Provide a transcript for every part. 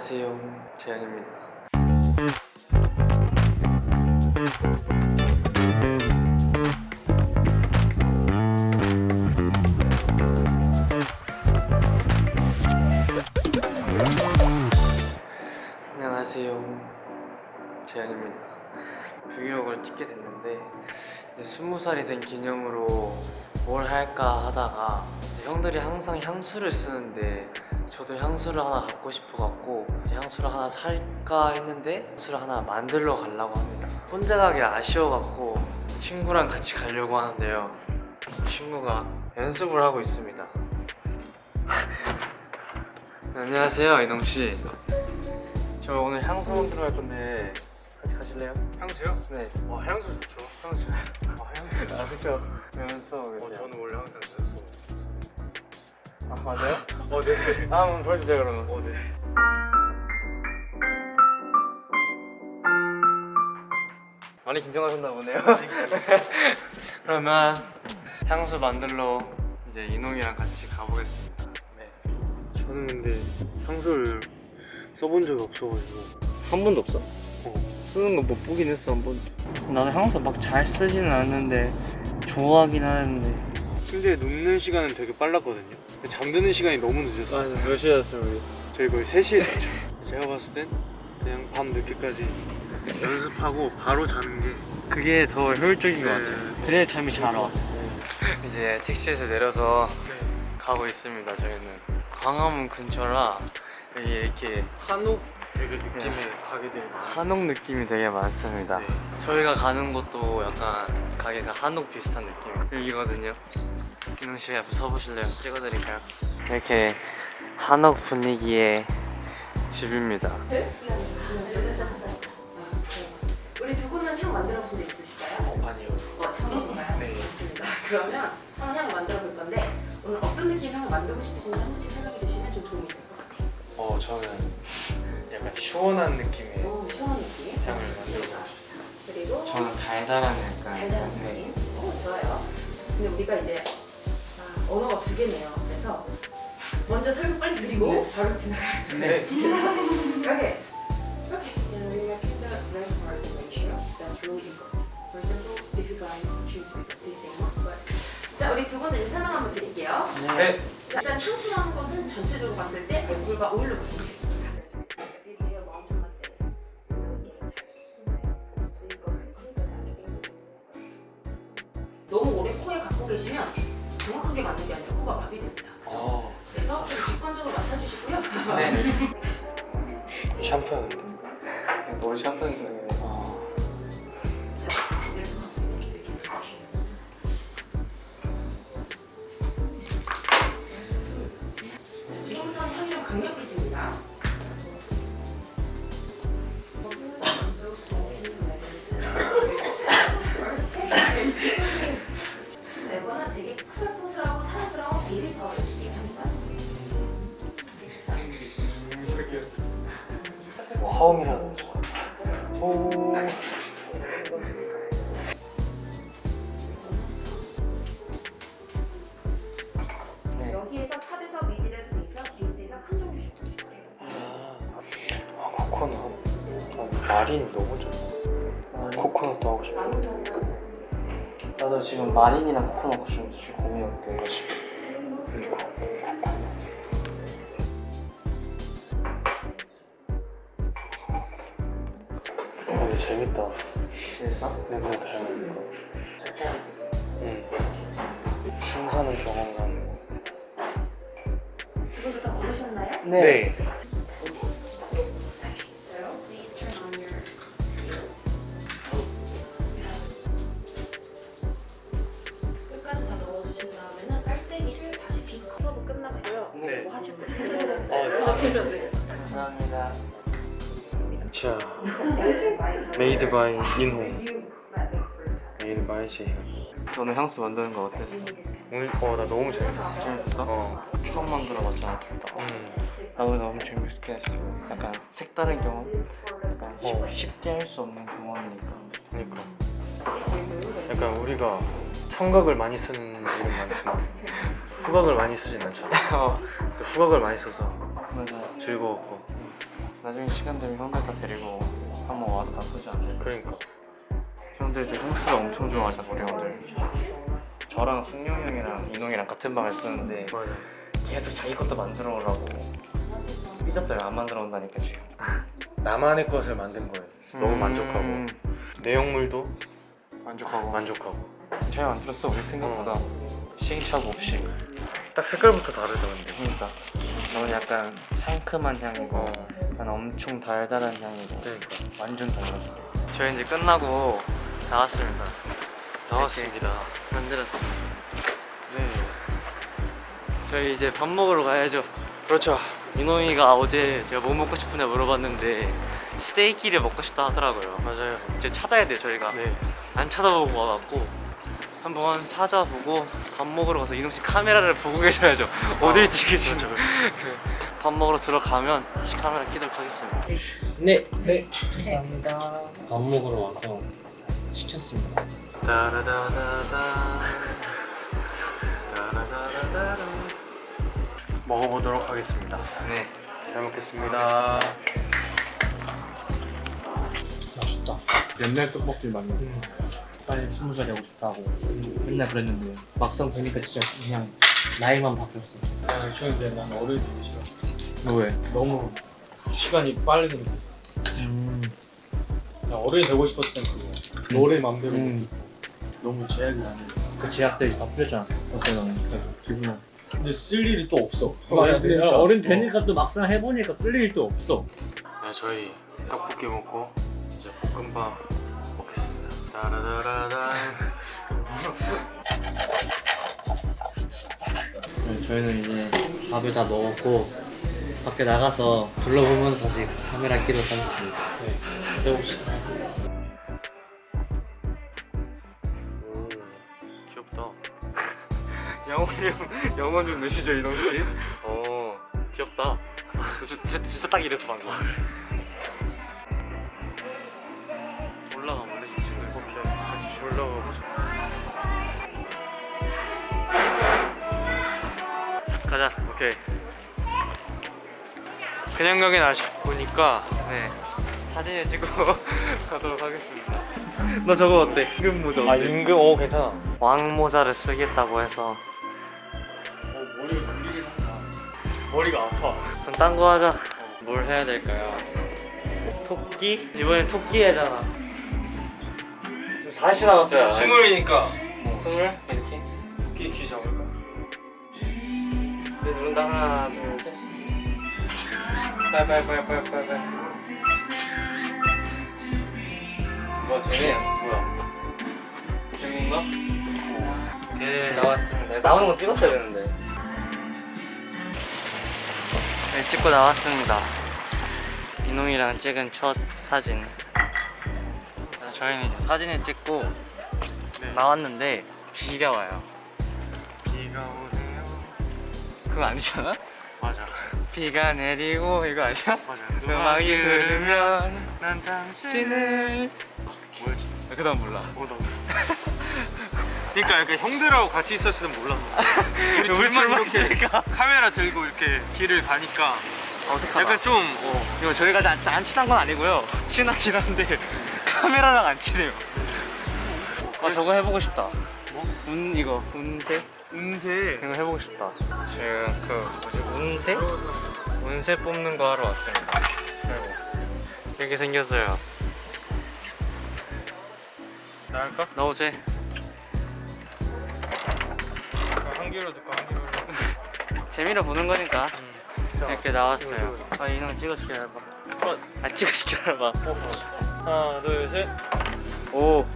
안녕하세요. 재현입니다. 안녕하세요. 재현입니다. 브이로그를 찍게 됐는데 이제 스무 살이 된 기념으로 뭘 할까 하다가 형들이 항상 향수를 쓰는데 저도 향수를 하나 갖고 싶어 갖고 이제 향수를 하나 살까 했는데 향수를 하나 만들러 가려고 합니다 혼자 가기 아쉬워 갖고 친구랑 같이 가려고 하는데요 친구가 연습을 하고 있습니다 안녕하세요 이동 씨. 저 오늘 향수 만들어 갈 건데 같이 가실래요? 향수요? 네. 아 향수 좋죠. 향수. 아 향수. 아 그렇죠. 연습. 어 저는 원래 항상 연습하고 있어요. 아 맞아요? 어 네. 아, 한번 보여주세요 그러면. 어 네. 많이 긴장하셨나 보네요. 그러면 향수 만들러 이제 이놈이랑 같이 가보겠습니다. 네. 저는 근데 향수를 써본 적이 없어가지고. 한 번도 없어? 어. 쓰는 거 못 보긴 했어 한 번도. 나도 향수 막 잘 쓰지는 않는데 좋아하긴 하는데. 침대에 눕는 시간은 되게 빨랐거든요. 잠드는 시간이 너무 늦었어요. 몇 시였어 우리? 저희 거의 3시에 잤죠. 제가 봤을 땐 그냥 밤 늦게까지 연습하고 바로 자는 게 그게 더 효율적인 것 네. 같아요. 그래야 잠이 잘 와. 이제 택시에서 내려서 가고 있습니다. 저희는 광화문 근처라 여기 이렇게 한옥 되게 느낌의 네. 가게들이 한옥 느낌이 되게 많습니다. 네. 저희가 가는 곳도 약간 가게가 한옥 비슷한 느낌이거든요. 기능 씨 앞에 서보실래요? 찍어드릴까요? 이렇게 한옥 분위기의 집입니다. 우리 두 분은 향 만들어 보신 적 있으실까요? 아니요. 어, 처음이신가요? 네. 좋습니다. 그러면 한번 향을 만들어 볼 건데 오늘 어떤 느낌 향을 만들고 싶으신지 한 번씩 생각해 주시면 좀 도움이 될 것 같아요. 어 저는 약간 시원한 느낌의 오, 시원한 느낌. 향을 좋습니다. 만들고 그리고 저는 달달한 약간 달달한 네. 느낌. 오, 좋아요. 근데 우리가 이제 아, 언어가 두 개네요. 그래서 먼저 설명 빨리 드리고 바로 지나가요. 네. Okay. Okay. And we make the right part ratio. That's really important. For example, if you guys choose the same one, but 자 우리 두 분은 설명 한번 드릴게요. 네. 자, 일단 향수라는 것은 전체적으로 봤을 때 얼굴과 and keep it at 너무 오래 코에 갖고 계시면 정확하게 맞는 게 아니라 코가 마비됩니다. 그래서, 어. 그래서 좀 직관적으로 맡아주시고요. 네. 샴푸하는데. 머리 샴푸는 중이네. 화음이라는 오. 네. 여기에서 탑에서 미들에서 있어 베이스에서 한 종류씩 아, 코코넛. 아, 마린 너무 좋아. 코코넛도 하고 싶어. 나도 지금 마린이랑 코코넛 좀줄 고민인데 어, 재밌어? 냄새 다양한 거. 응. 신선한 경험 가는 거. 두분도 다 고르셨나요? 네. 끝까지 다 넣어주신 다음에는 깔때기를 다시 수업은 끝나고요. 네. 뭐 하실 거 있으면 네. 하시면 돼요. 감사합니다. 자, 메이드 바이 인호. 메이드 바이 재현. 너는 향수 만드는 거 어땠어? 오늘 어 나 너무 재밌었어. 재밌었어? 어. 처음 만들어 봤잖아 둘 다. 음. 나도 너무 재밌게 했어. 약간 색다른 경험. 약간 쉽, 어. 쉽게 할 수 없는 경험이니까. 그러니까. 약간 우리가 청각을 많이 쓰는 일은 많지만 후각을 많이 쓰진 않잖아. 어. 근데 후각을 많이 써서 맞아. 즐거웠고 나중에 시간 되면 형들 다 데리고 한번 와도 나쁘지 않아요. 그러니까. 형들도 향수를 엄청 좋아하잖아 우리 형들. 저랑 승용 형이랑 인홍이랑 같은 방을 쓰는데 맞아. 계속 자기 것도 만들어 오라고 삐졌어요. 안 만들어 온다니까 지금. 나만의 것을 만든 거예요. 너무 만족하고 음, 내용물도 만족하고 만족하고. 잘 만들었어 우리 생각보다 시행착오 없이. 딱 색깔부터 다르다 근데. 그러니까 너는 약간 상큼한 향이고 어. 난 엄청 달달한 향이고 그러니까. 완전 달랐어. 저희 이제 끝나고 나왔습니다. 나왔습니다. 만들었습니다. 네. 저희 이제 밥 먹으러 가야죠. 그렇죠. 민호이가 어제 제가 뭐 먹고 싶으냐 물어봤는데 스테이키를 먹고 싶다 하더라고요. 맞아요. 이제 찾아야 돼요 저희가. 네. 안 찾아보고 와갖고 한번 찾아보고 밥 먹으러 가서 이놈 씨 카메라를 보고 계셔야죠. 어딜 찍으시는지. 밥 먹으러 들어가면 다시 카메라 켜도록 하겠습니다. 네, 네. 감사합니다. 밥 먹으러 와서 시켰습니다. 따라다다다. 따라다다다다. 먹어보도록 하겠습니다. 네. 잘 먹겠습니다. 맛있다. 옛날 떡볶이 맞네. 빨리 스무 살이 하고 싶다고 맨날 그랬는데 막상 되니까 진짜 그냥 나이만 바뀌었어. 아, 저는 근데 난 어른이 되기 싫어. 왜? 너무 시간이 빠르게 느껴져. 음. 나 어른이 되고 싶었을 땐 그거. 노래 맘대로 음. 너무 제약이 많아. 그 제약들이 다 풀렸잖아. 어때 너는? 기분은. 근데 쓸 일이 또 없어. 어른 되니까. 어른 되니까 또 막상 해보니까 쓸 일이 또 없어. 네, 저희 떡볶이 먹고 이제 볶음밥 먹겠습니다. 따라다라다. 네, 저희는 이제 밥을 다 먹었고 밖에 나가서 둘러보면서 다시 카메라 켜도록 하겠습니다. 네. 해봅시다. 오, 귀엽다. 영원이 형, 영원 좀 넣으시죠 이동 씨. 어, 귀엽다. 진짜, 진짜, 진짜 딱 이래서 방금. 올라가 원래 2층에서. 오케이. 같이 올라가 보자. 가자. 오케이. 그냥 가긴 아쉽으니까 네. 사진을 찍고 가도록 하겠습니다. 너 저거 어때? 흰금 모자 아 어때? 임금 오 괜찮아. 왕 모자를 쓰겠다고 해서 머리가 굴리게 한다. 머리가 아파. 그럼 딴 거 하자. 뭘 해야 될까요? 토끼? 이번엔 토끼 해잖아. 지금 40 남았어요. 스물이니까 스물? 이렇게? 토끼 귀 잡을까? 이제 누른다 하나 둘 셋. 빨빨빨빨빨빨. 뭐야 되네? 뭐야? 여긴가? 오케이. 나왔습니다. 나오는 거 찍었어야 되는데. 네, 찍고 나왔습니다. 이놈이랑 찍은 첫 사진. 그래서 저희는 이제 사진을 찍고 네. 나왔는데 비가 와요. 비가 오네요. 그거 아니잖아? 비가 내리고 이거 아니야? 맞아. 음악이 흐르면 난 당신을 신을 뭐였지? 그 다음 몰라 어 나. 그러니까 약간 형들하고 같이 있었을 땐 몰랐는데 우리 둘만 둘만 이렇게 있으니까. 카메라 들고 이렇게 길을 가니까 어색하다 약간 좀 어, 이거 저희가 안, 안 친한 건 아니고요 친하긴 한데 카메라랑 안 친해요 아 저거 해보고 싶다 뭐? 운 이거 운세? 운세. 이거 해보고 싶다. 지금 그 뭐지? 운세? 운세 뽑는 거 하러 왔습니다. 아이고. 이렇게 생겼어요. 나갈까? 나오지? 한 개로 듣고 한 개로 재미로 보는 거니까. 자, 이렇게 나왔어요. 아 이놈 찍어주게 해봐. 어. 아 찍어주게 해봐. 하나 둘 셋. 오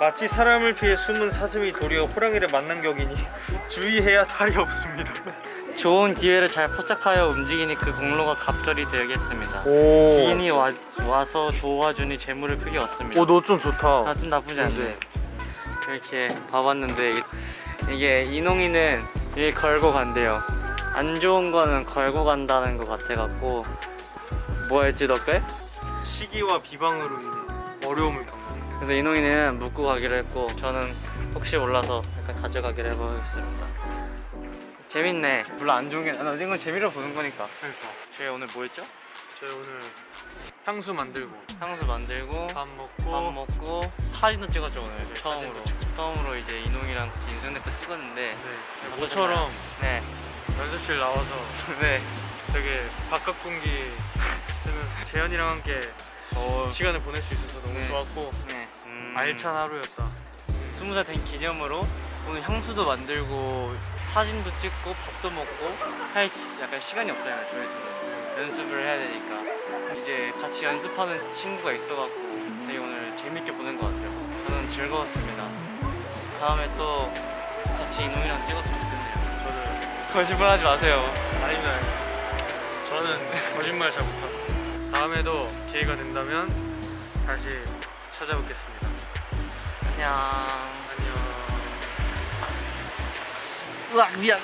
마치 사람을 피해 숨은 사슴이 도리어 호랑이를 만난 격이니 주의해야 탈이 없습니다. 좋은 기회를 잘 포착하여 움직이니 그 공로가 갑절이 되겠습니다. 오. 기인이 와, 와서 도와주니 재물을 크게 얻습니다. 오 너 좀 좋다. 아 좀 나쁘지 않네. 이렇게 봐봤는데 이- 이게 이농이는 이게 걸고 간대요. 안 좋은 거는 걸고 간다는 것 같아갖고 뭐였지 너께? 시기와 비방으로 인해 어려움을 겪는 그래서 이농이는 묶고 가기로 했고 저는 혹시 몰라서 약간 가져가기로 해보겠습니다. 재밌네. 별로 안 좋은 게 아니 이건 재미로 보는 거니까. 그러니까. 저희 오늘 뭐 했죠? 저희 오늘 향수 만들고 향수 만들고 밥 먹고 밥 먹고 사진도 찍었죠 오늘. 맞아요, 처음으로. 사진도 처음으로 이제 인홍이랑 같이 인생네컷 찍었는데. 네, 모처럼 네. 연습실 나와서 네. 되게 바깥 공기 쓰면서 재현이랑 함께 어, 시간을 보낼 수 있어서 너무 네. 좋았고 네. 음, 알찬 하루였다. 스무 살 된 기념으로 오늘 향수도 만들고 사진도 찍고 밥도 먹고 할 시- 약간 시간이 없잖아요 저희들은 연습을 해야 되니까 이제 같이 연습하는 친구가 있어갖고 되게 오늘 재밌게 보낸 것 같아요 저는 즐거웠습니다 다음에 또 같이 이놈이랑 찍었으면 좋겠네요 저는 거짓말 하지 마세요 아닙니다. 저는 거짓말 잘 못합니다. 다음에도 기회가 된다면 다시 찾아뵙겠습니다. 안녕 안녕. 으악 미안